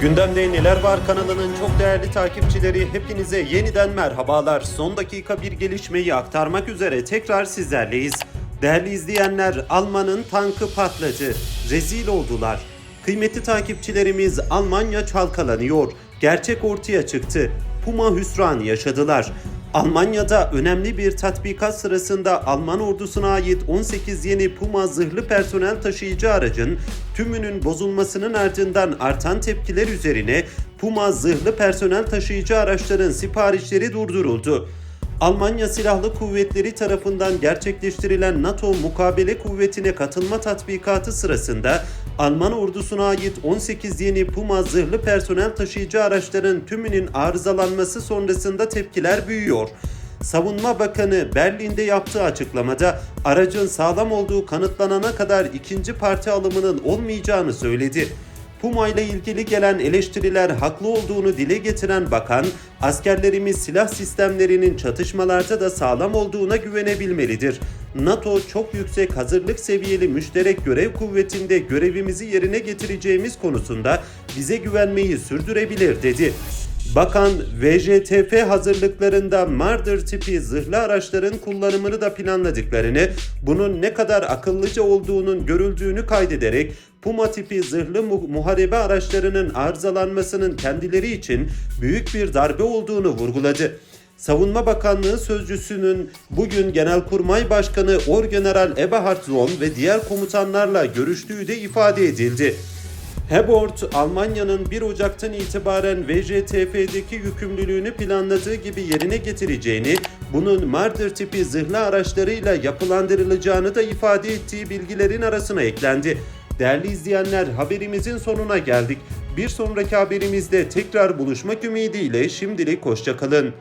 Gündemde Neler Var kanalının çok değerli takipçileri hepinize yeniden merhabalar. Son dakika bir gelişmeyi aktarmak üzere tekrar sizlerleyiz. Değerli izleyenler Alman'ın tankı patladı. Rezil oldular. Kıymetli takipçilerimiz Almanya çalkalanıyor. Gerçek ortaya çıktı. Puma hüsranı yaşadılar. Almanya'da önemli bir tatbikat sırasında Alman ordusuna ait 18 yeni Puma zırhlı personel taşıyıcı aracın tümünün bozulmasının ardından artan tepkiler üzerine Puma zırhlı personel taşıyıcı araçların siparişleri durduruldu. Almanya Silahlı Kuvvetleri tarafından gerçekleştirilen NATO mukabele kuvvetine katılma tatbikatı sırasında Alman ordusuna ait 18 yeni Puma zırhlı personel taşıyıcı araçların tümünün arızalanması sonrasında tepkiler büyüyor. Savunma Bakanı Berlin'de yaptığı açıklamada aracın sağlam olduğu kanıtlanana kadar ikinci parti alımının olmayacağını söyledi. Puma ile ilgili gelen eleştiriler haklı olduğunu dile getiren bakan, askerlerimiz silah sistemlerinin çatışmalarda da sağlam olduğuna güvenebilmelidir. NATO çok yüksek hazırlık seviyeli müşterek görev kuvvetinde görevimizi yerine getireceğimiz konusunda bize güvenmeyi sürdürebilir dedi. Bakan VJTF hazırlıklarında Marder tipi zırhlı araçların kullanımını da planladıklarını, bunun ne kadar akıllıca olduğunun görüldüğünü kaydederek Puma tipi zırhlı mu- muharebe araçlarının arızalanmasının kendileri için büyük bir darbe olduğunu vurguladı. Savunma Bakanlığı sözcüsünün bugün Genelkurmay Başkanı Orgeneral Eberhard Zoll ve diğer komutanlarla görüştüğü de ifade edildi. Hebort, Almanya'nın 1 Ocak'tan itibaren VJTF'deki yükümlülüğünü planladığı gibi yerine getireceğini, bunun Marder tipi zırhlı araçlarıyla yapılandırılacağını da ifade ettiği bilgilerin arasına eklendi. Değerli izleyenler haberimizin sonuna geldik. Bir sonraki haberimizde tekrar buluşmak ümidiyle şimdilik hoşçakalın.